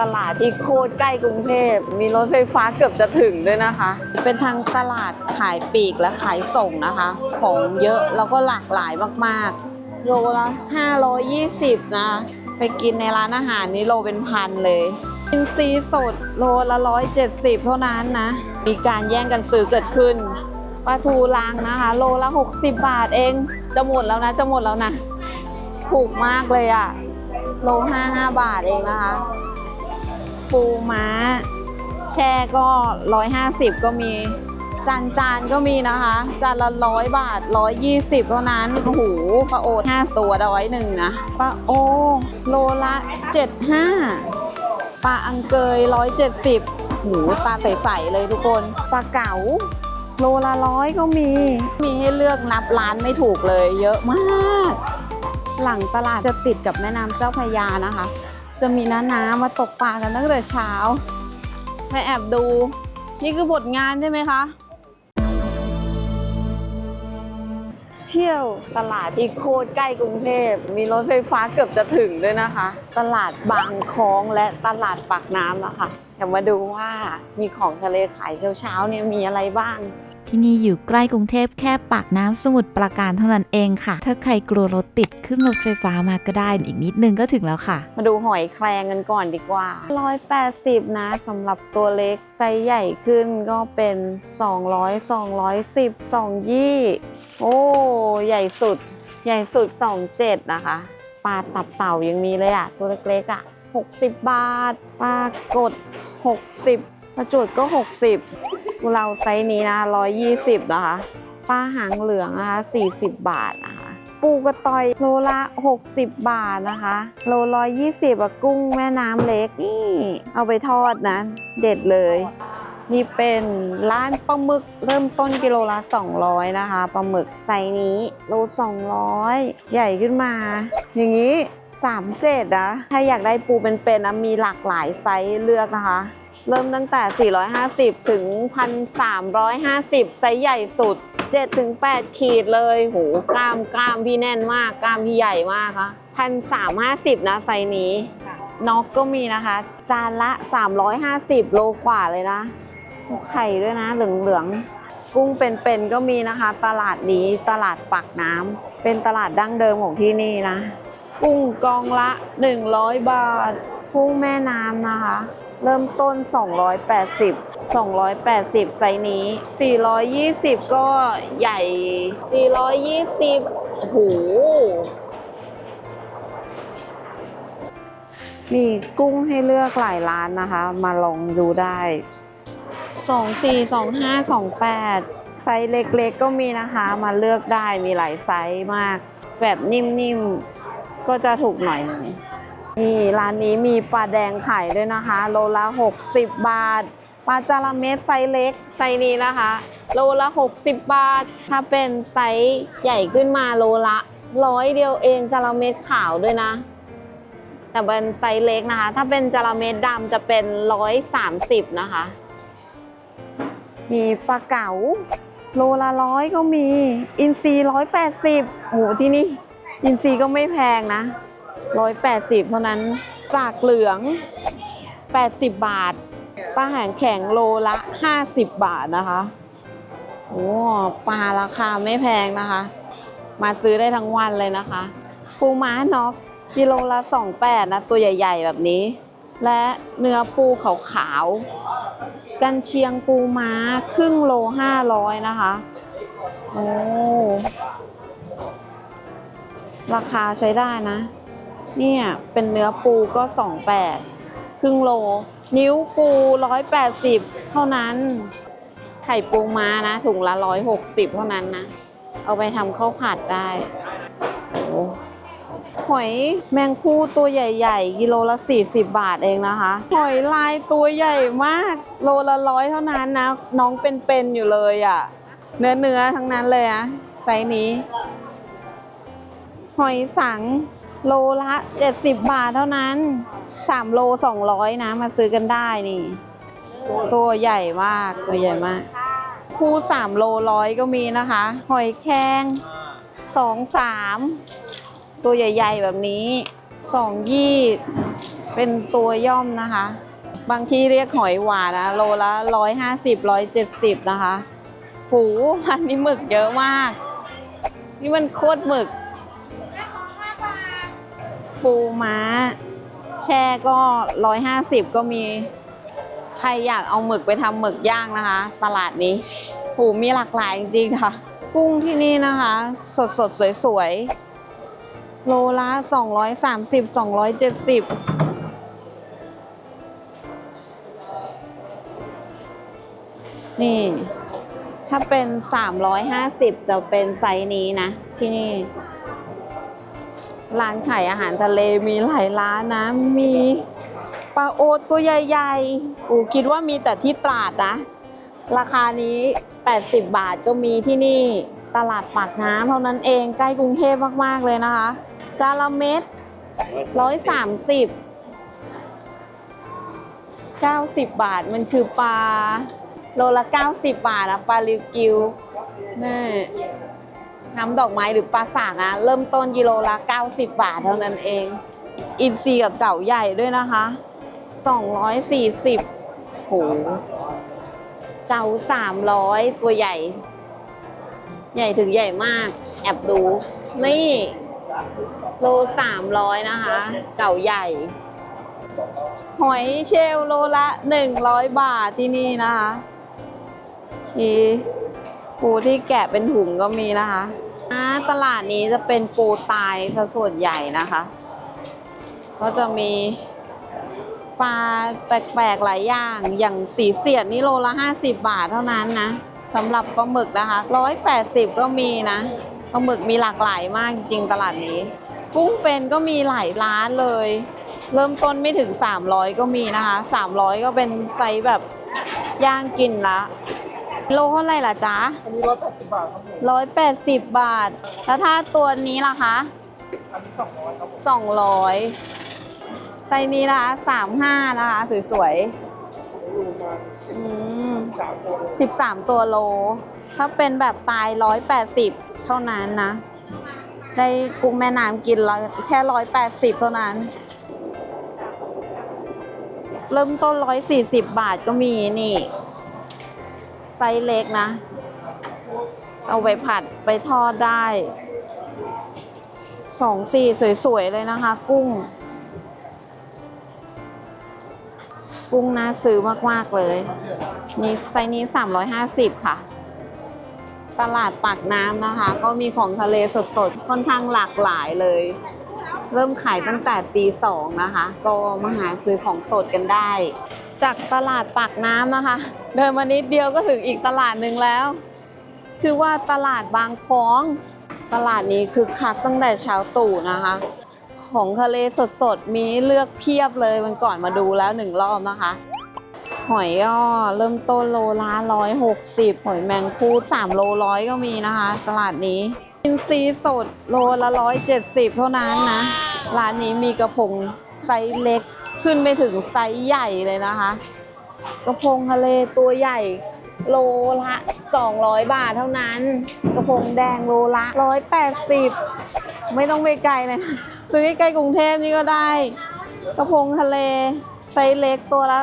ตลาดที่โคตรใกล้กรุงเทพ มีรถไฟฟ้าเกือบจะถึงด้วยนะคะ เป็นทางตลาดขายปลีกและขายส่งนะคะ ของเยอะแล้วก็หลากหลายมากๆ โลละ520 นะ ไปกินในร้านอาหารนี่โลเป็นพันเลยอินซีสดโลละ 170 เท่านั้นนะ มีการแย่งกันซื้อเกิดขึ้นปลาทูลางนะคะ โลละ 60 บาทเอง จะหมดแล้วนะ จะหมดแล้วนะ ถูกมากเลยอะโล55บาทเองนะคะ ปูม้า แช่ก็ 150 ก็มี จานจานก็มีนะคะ จานละร้อยบาท 120เท่านั้นโอ้โหปลาโอห้าตัวร้อยหนึ่งนะปลาโอ โลละ 75ปลาอังเกย 170หูตาใสๆเลยทุกคนปลาเก๋าโลละร้อยก็มี มีให้เลือกนับร้านไม่ถูกเลย เยอะมาก หลังตลาดจะติดกับแม่น้ำเจ้าพยานะคะ จะมีน้าน้ามาตกปลากันตั้งแต่เช้าไปแอบดู นี่คือบทงานใช่ไหมคะ เที่ยวตลาดที่โคตใกล้กรุงเทพ มีรถไฟฟ้าเกือบจะถึงด้วยนะคะ ตลาดบางคลองและตลาดปากน้ำนะคะ เดี๋ยวมาดูว่ามีของทะเลขายเช้าๆเนี่ยมีอะไรบ้าง ที่นี่อยู่ใกล้กรุงเทพแค่ปากน้ำสมุทรปราการเท่านั้นเองค่ะ ถ้าใครกลัวรถติดขึ้นรถไฟฟ้ามาก็ได้อีกนิดนึงก็ถึงแล้วค่ะ มาดูหอยแครงกันก่อนดีกว่า 180 นะสำหรับตัวเล็กไซส์ใหญ่ขึ้นก็เป็น 200 210 2ยี่โอ้ ใหญ่สุด ใหญ่สุด 27 นะคะปลาตับเต่ายังมีเลยอะตัวเล็กๆอะ60 บาทปลากด 60ปลาจวดก็ 60 เราไซส์นี้นะ120 นะคะปลาหางเหลืองนะคะ40 บาทนะคะปูกระตอยโลละ 60 บาทนะคะ โลร้อยยี่สิบอะกุ้งแม่น้ำเล็กนี่เอาไปทอดนะ เด็ดเลย นี่เป็นร้านปลาหมึกเริ่มต้นกิโลละ 200 นะคะปลาหมึกไซส์นี้โล 200 ใหญ่ขึ้นมา อย่างนี้ 37นะถ้าอยากได้ปูเป็นๆนะมีหลากหลายไซส์เลือกนะคะ เริ่มตั้งแต่ 450 ถึง 1,350 ไซส์ใหญ่สุด7ถึง8ขีดเลย โห กล้ามกล้ามพี่แน่นมาก กล้ามพี่ใหญ่มากค่ะ 1,350 นะไซส์นี้น็อกก็มีนะคะ จานละ 350 โลกว่าเลยนะไข่ด้วยนะ เหลืองๆ กุ้งเป็นๆ ก็มีนะคะ ตลาดนี้ตลาดปากน้ำ เป็นตลาดดั้งเดิมของที่นี่นะ กุ้งกองละ 100 บาท กุ้งแม่น้ำนะคะ เริ่มต้น 280 280 ไซส์นี้ 420 ก็ใหญ่ 420 โอ้โห มีกุ้งให้เลือกหลายร้านนะคะ มาลองดูได้ 24 25 28 ไซส์เล็กๆก็มีนะคะ มาเลือกได้มีหลายไซส์มาก แบบนิ่มๆ ก็จะถูกหน่อยหนึง นี่ร้านนี้มีปลาแดงขายด้วยนะคะ โลละ 60 บาท ปลาจาระเม็ดไซส์เล็ก ไซส์นี้นะคะ โลละ 60 บาท ถ้าเป็นไซส์ใหญ่ขึ้นมาโลละร้อยเดียวเองจาระเม็ดขาวด้วยนะ แต่เป็นไซส์เล็กนะคะ ถ้าเป็นจาระเม็ดดำจะเป็น130นะคะ มีปลาเก๋าโลละร้อยก็มี อินซีร้อยแปดสิบโหที่นี่ อินซีก็ไม่แพงนะ ร้อยแปดสิบเท่านั้นปลากเหลืองแปดสิบบาท ปลาหางแข็งโลละห้าสิบบาทนะคะโอ้ปลาราคาไม่แพงนะคะ มาซื้อได้ทั้งวันเลยนะคะปูม้าน็อกกิโลละสองแปดนะ ตัวใหญ่ ๆ แบบนี้ และเนื้อปูขาวๆกันเชียงปูม้าครึ่งโลห้าร้อยนะคะโอ้ราคาใช้ได้นะ เนี่ยเป็นเนื้อปูก็สองแปดครึ่งโล นิ้วปูร้อยแปดสิบเท่านั้น ไข่ปูม้านะถุงละร้อยหกสิบเท่านั้นนะ เอาไปทำข้าวผัดได้หอยแมงคู่ตัวใหญ่ ๆ กิโลละ 40 บาทเองนะคะ หอยลายตัวใหญ่มาก โลละร้อยเท่านั้นนะ น้องเป็นๆอยู่เลยอะ่ะ เนื้อเนื้อๆทั้งนั้นเลยอะไซนี้ หอยสัง โลละ 70 บาทเท่านั้น 3 โล 200 นะ มาซื้อกันได้นี่ ตัวใหญ่มากตัวใหญ่มาก คู่ 3 โลร้อยก็มีนะคะ หอยแครง2 3 ตัวใหญ่ๆแบบนี้ 2 ยี่ เป็นตัวย่อมนะคะ บางที่เรียกหอยหวานนะ โลละร้อยห้าสิบร้อยเจ็ดสิบนะคะ หูร้านนี้หมึกเยอะมาก นี่มันโคตรหมึก ปูม้า แช่ก็ร้อยห้าสิบก็มี ใครอยากเอาหมึกไปทำหมึกย่างนะคะ ตลาดนี้หูมีหลากหลายจริงๆค่ะ กุ้งที่นี่นะคะ สดสดสวยๆ โลละสองร้อยสามสิบสองร้อยเจ็ดสิบนี่ ถ้าเป็น 350 จะเป็นไซส์นี้นะ ที่นี่ ร้านขายอาหารทะเลมีหลายร้านนะ มีปลาโอตัวใหญ่ๆอูคิดว่ามีแต่ที่ตราดนะ ราคานี้ 80 บาทก็มีที่นี่ตลาดปากน้ำเท่านั้นเองใกล้กรุงเทพมากๆเลยนะคะ จานละเม็ด130 90บาทมันคือปลาโลละ90บาทนะปลาลิวกิวนี่ น้ำดอกไม้หรือปลาสากนะเริ่มต้นกิโลละ 90 บาทเท่านั้นเอง อินซีกับเก่าใหญ่ด้วยนะคะ 240โหเก่า300 ตัวใหญ่ ใหญ่ถึงใหญ่มาก แอบดู นี่โล 300 นะคะ เก่าใหญ่ หอยเชลโลละ 100 บาทที่นี่นะคะนี่ ปูที่แกะเป็นถุงก็มีนะคะตลาดนี้จะเป็นปูตายซะส่วนใหญ่นะคะ ก็จะมีปลาแปลกๆหลายอย่าง อย่างสีเสียดนี่โลละ50 บาทเท่านั้นนะสำหรับปลาหมึกนะคะ 180 ก็มีนะปลาหมึกมีหลากหลายมากจริงตลาดนี้ กุ้งเป็นก็มีหลายร้านเลย เริ่มต้นไม่ถึง 300 ก็มีนะคะ 300 ก็เป็นไซส์แบบย่างกินละ โลเท่าไหร่ล่ะจ๊ะ อันนี้ร้อยแปดสิบบาทครับผมร้อยแปดสิบบาท แล้วถ้าตัวนี้ล่ะคะอันนี้สองร้อยครับผมสองร้อยไซส์นี้นะคะสามห้านะคะ สวยอยู่มาสิๆบอืมสามตัวเลยสิบสามตัวโล ถ้าเป็นแบบตายร้อยแปดสิบเท่านั้นนะ ได้กุ้งแม่น้ำกินร้อยแค่ร้อยแปดสิบเท่านั้น เริ่มต้นร้อยสี่สิบบาทก็มีนี่ ไซส์เล็กนะ เอาไปผัดไปทอดได้สองสี่สวยๆ เลยนะคะ กุ้ง กุ้งน่าซื้อมากๆเลย นี่ไซส์นี้ 350 ค่ะ ตลาดปากน้ำนะคะ ก็มีของทะเลสดๆ ค่อนข้างหลากหลายเลย เริ่มขายตั้งแต่ตีสองนะคะ ก็มาหาซื้อของสดกันได้ จากตลาดปากน้ำนะคะ เดินมานิดเดียวก็ถึงอีกตลาดหนึ่งแล้ว ชื่อว่าตลาดบางฟ้อง ตลาดนี้คือคักตั้งแต่เช้าตู่นะคะ ของทะเลสดๆ มีเลือกเพียบเลยมันก่อนมาดูแล้วหนึ่งรอบนะคะหอยก็เริ่มต้นโลละร้อยหกสิบหอยแมงคูดสามโลร้อยก็มีนะคะ ตลาดนี้ อินซีสดโลละร้อยเจ็ดสิบเท่านั้นนะ ร้านนี้มีกระพงไซส์เล็กขึ้นไปถึงไซส์ใหญ่เลยนะคะ กระพงทะเลตัวใหญ่ โลละ 200 บาทเท่านั้น กระพงแดงโลละ 180 ไม่ต้องไปไกลเลยนะซื้อใกล้ๆกรุงเทพนี่ก็ได้ กระพงทะเลไซส์เล็กตัวละ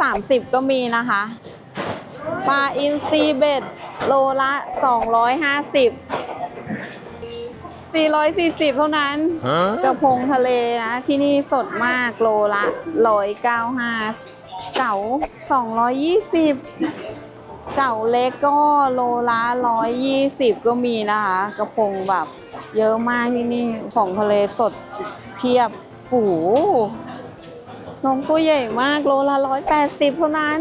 130 ก็มีนะคะปลาอินทรีเบ็ดโลละ 250 440 เท่านั้นกระพงทะเลนะ ที่นี่สดมากโลละ 195 เก๋า 220 เก๋าเล็กก็โลละ 120 ก็มีนะคะ กระพงแบบเยอะมากที่นี่ของทะเลสดเพียบโอ้โหน้องตัวใหญ่มากโลละ 180 เท่านั้น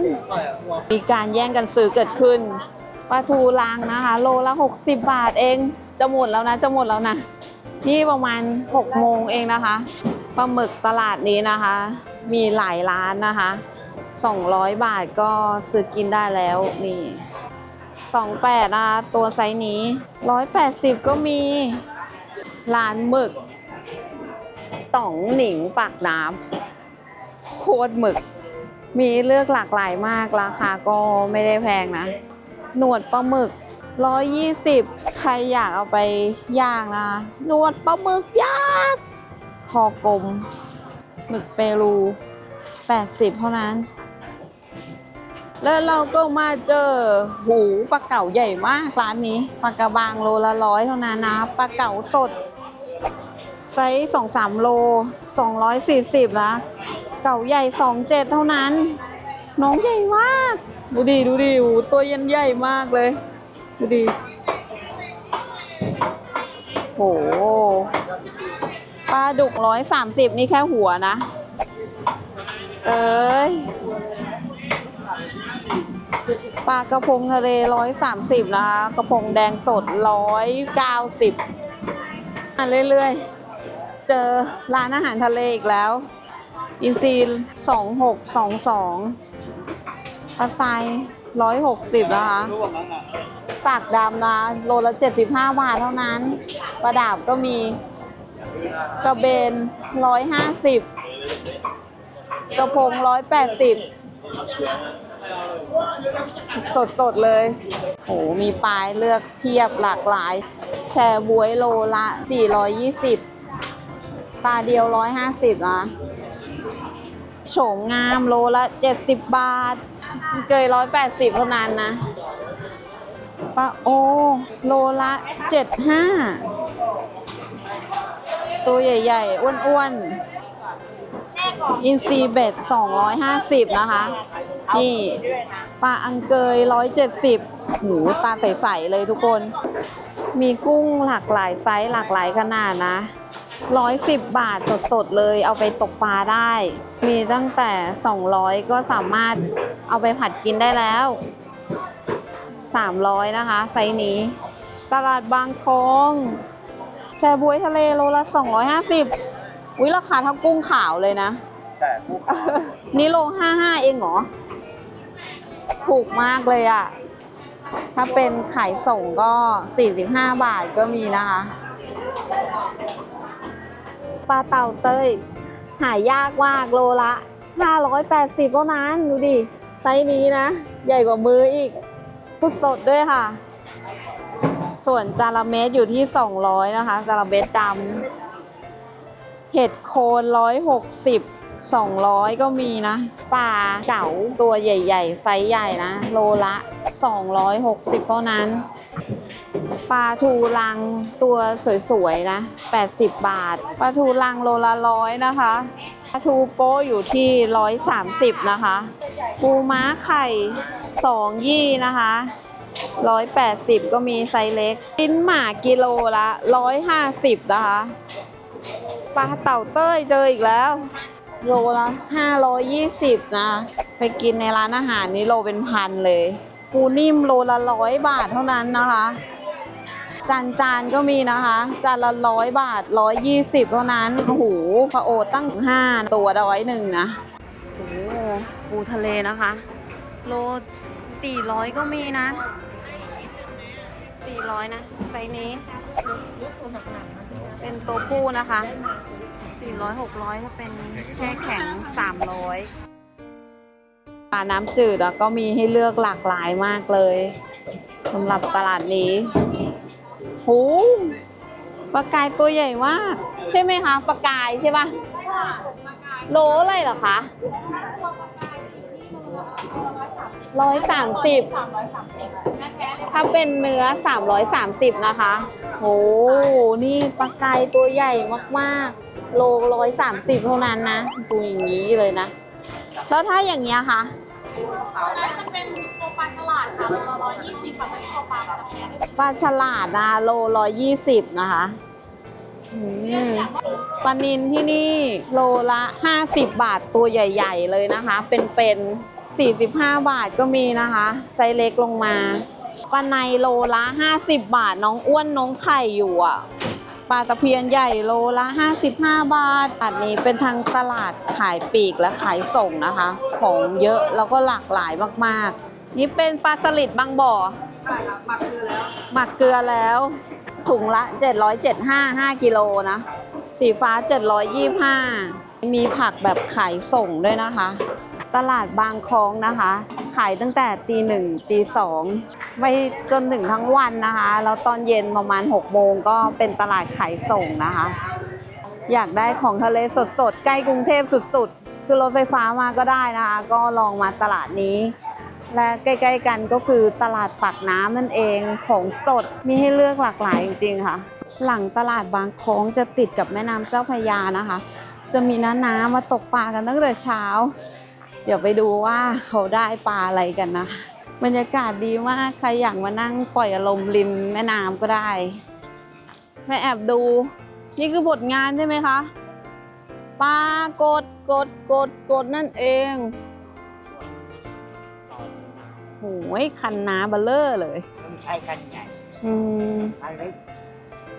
มีการแย่งกันซื้อเกิดขึ้นปลาทูลางนะคะ โลละ 60 บาทเอง จะหมดแล้วนะ จะหมดแล้วนะ นี่ประมาณ6โมงเองนะคะปลาหมึกตลาดนี้นะคะ มีหลายร้านนะคะ 200 บาทก็ซื้อกินได้แล้วนี่28นะคะตัวไซส์นี้ 180 ก็มีร้านหมึกต่องหนิงปากน้ำโคตรหมึก มีเลือกหลากหลายมากราคาก็ไม่ได้แพงนะ หนวดปลาหมึก 120ใครอยากเอาไปย่างนะนวดปลาหมึกย่างคอกลมหมึกเปรู80เท่านั้น แล้วเราก็มาเจอหูปลาเก๋าใหญ่มากร้านนี้ปลากระบางโลละร้อยเท่านั้นนะปลาเก๋าสดไซส์สองสามโลสองร้อยสี่สิบนะเก๋าใหญ่สองเจ็ดเท่านั้น น้องใหญ่มาก ดูดิดูดิโอ้ตัวยันใหญ่มากเลย ดูดิโหปลาดุกร้อยสามสิบนี่แค่หัวนะ เอ้ยปลากระพงทะเลร้อยสามสิบนะคะ กระพงแดงสดร้อยเก้าสิบมาเรื่อยๆ เจอร้านอาหารทะเลอีกแล้ว อินซีสองหกสองสองปลาไซร้อยหกสิบนะคะ สากดำนะ โลละเจ็ดสิบห้าบาทเท่านั้นปลาดาบก็มีกระเบนร้อยห้าสิบกระพงร้อยแปดสิบสดสดเลยโหมีปลายเลือกเพียบหลากหลาย แชร์บวยโลละ 420ปลาเดียว 150 นะโฉมงามโลละ 70 บาท เกย 180 เท่านั้นนะ ปลาโอ โลละ75ตัวใหญ่ๆ อ้วนๆ อินซีเบ็ด250นะคะ นี่ปลาอังเกยร้อยเจ็ดสิบหูตาใสๆเลยทุกคน มีกุ้งหลากหลายไซส์หลากหลายขนาดนะร้อยสิบบาทสดๆ เลยเอาไปตกปลาได้ มีตั้งแต่สองร้อยก็สามารถเอาไปผัดกินได้แล้ว สามร้อยนะคะ ไซส์นี้ ตลาดบางคงแชบวยทะเลโลละสองร้อยห้าสิบอุ้ยราคาเท่ากุ้งขาวเลยนะ แต่ผู้นี่โลห้าห้าเองเหรอ ถูกมากเลยอะถ้าเป็นขายส่งก็ 45 บาทก็มีนะคะปลาเต่าเต้ย หายากมากโลละ 580เท่านั้น ดูดิ ไซส์นี้นะ ใหญ่กว่ามืออีก สดๆด้วยค่ะ ส่วนจาระเม็ดอยู่ที่ 200 นะคะ จาระเม็ดดำเห็ดโคนร้อยหกสิบสองร้อยก็มีนะ ปลาเก๋าตัวใหญ่ๆ ไซส์ใหญ่นะ โลละสองร้อยหกสิบเท่านั้น ปลาทูลังตัวสวยๆ นะแปดสิบบาท ปลาทูลังโลละร้อยนะคะ ปลาทูโป้อยู่ที่ร้อยสามสิบนะคะ ปูม้าไข่ สองยี่นะคะร้อยแปดสิบก็มีไซส์เล็กชิ้นหมากิโลละร้อยห้าสิบนะคะปลาเต่าเต้ยเจออีกแล้วโลละ520นะ ไปกินในร้านอาหารนี้โลเป็นพันเลย ปูนิ่มโลละร้อยบาทเท่านั้นนะคะ จานจานก็มีนะคะ จานละร้อยบาทร้อยยี่สิบเท่านั้นโอ้โหปลาโอตั้งห้าตัวร้อยหนึ่งนะโอ้ปูทะเลนะคะ โล สี่ร้อยก็มีนะสี่ร้อยนะ ไซส์นี้ เป็นตัวผู้นะคะ400 600ถ้าเป็นแช่แข็ง300ปลาน้ำจืดก็มีให้เลือกหลากหลายมากเลยสำหรับตลาดนี้หูปลากายตัวใหญ่มาก ใช่ไหมคะปลากายใช่ปะโลอะไรเหรอคะ ร้อยสามสิบถ้าเป็นเนื้อ330นะคะโหนี่ปลากายตัวใหญ่มากๆ โลร้อยสามสิบเท่านั้นนะดูอย่างนี้เลยนะ แล้วถ้าอย่างเงี้ยคะจะเป็นตัวปลาฉลาดค่ะตัวร้อยยี่สิบกับตัวปลาตะแคงปลาฉลาดนะโลร้อยยี่สิบนะคะอืมปลานินที่นี่โลละห้าสิบบาทตัวใหญ่ ๆ เลยนะคะ เป็นๆ สี่สิบห้าบาทก็มีนะคะ ไซส์เล็กลงมาปลาในโลละห้าสิบบาท น้องอ้วนน้องไข่อยู่อะปลาตะเพียนใหญ่โลละ 55 บาทอันนี้เป็นทางตลาดขายปีกและขายส่งนะคะ ของเยอะแล้วก็หลากหลายมากๆ นี่เป็นปลาสลิดบางบ่อหมักเกลือแล้วถุงละ 775 5กิโลนะ สีฟ้า 725 มีผักแบบขายส่งด้วยนะคะ ตลาดบางคลองนะคะ ขายตั้งแต่ตีหนึ่งตีสองไปจนถึงทั้งวันนะคะ แล้วตอนเย็นประมาณ6โมงก็เป็นตลาดขายส่งนะคะ อยากได้ของทะเลสดๆ ใกล้กรุงเทพสุดๆ คือรถไฟฟ้ามาก็ได้นะคะ ก็ลองมาตลาดนี้ และใกล้ๆกันก็คือตลาดปากน้ำนั่นเองของสดมีให้เลือกหลากหลายจริงๆค่ะ หลังตลาดบางโค้งจะติดกับแม่น้ำเจ้าพยานะคะ จะมีน้าน้ำมาตกปลากันตั้งแต่เช้า เดี๋ยวไปดูว่าเขาได้ปลาอะไรกันนะ บรรยากาศดีมากใครอยากมานั่งปล่อยอารมณ์ริมแม่น้ำก็ได้ไปแอบดู นี่คือผลงานใช่ไหมคะปลากดกดกดกดนั่นเองโอ้ยคันนาเบลเลอร์เลยมันใช้กันใหญ่อืมมันเล็ก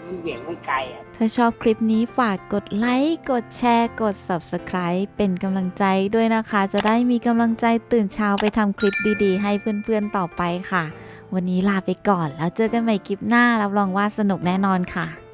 มันเหวี่ยงไกลอะ ถ้าชอบคลิปนี้ฝากกดไลค์ กดแชร์ กด Subscribe เป็นกำลังใจด้วยนะคะ จะได้มีกำลังใจตื่นเช้าไปทำคลิปดีๆ ให้เพื่อนๆต่อไปค่ะ วันนี้ลาไปก่อนแล้วเจอกันใหม่คลิปหน้ารับรองว่าสนุกแน่นอนค่ะ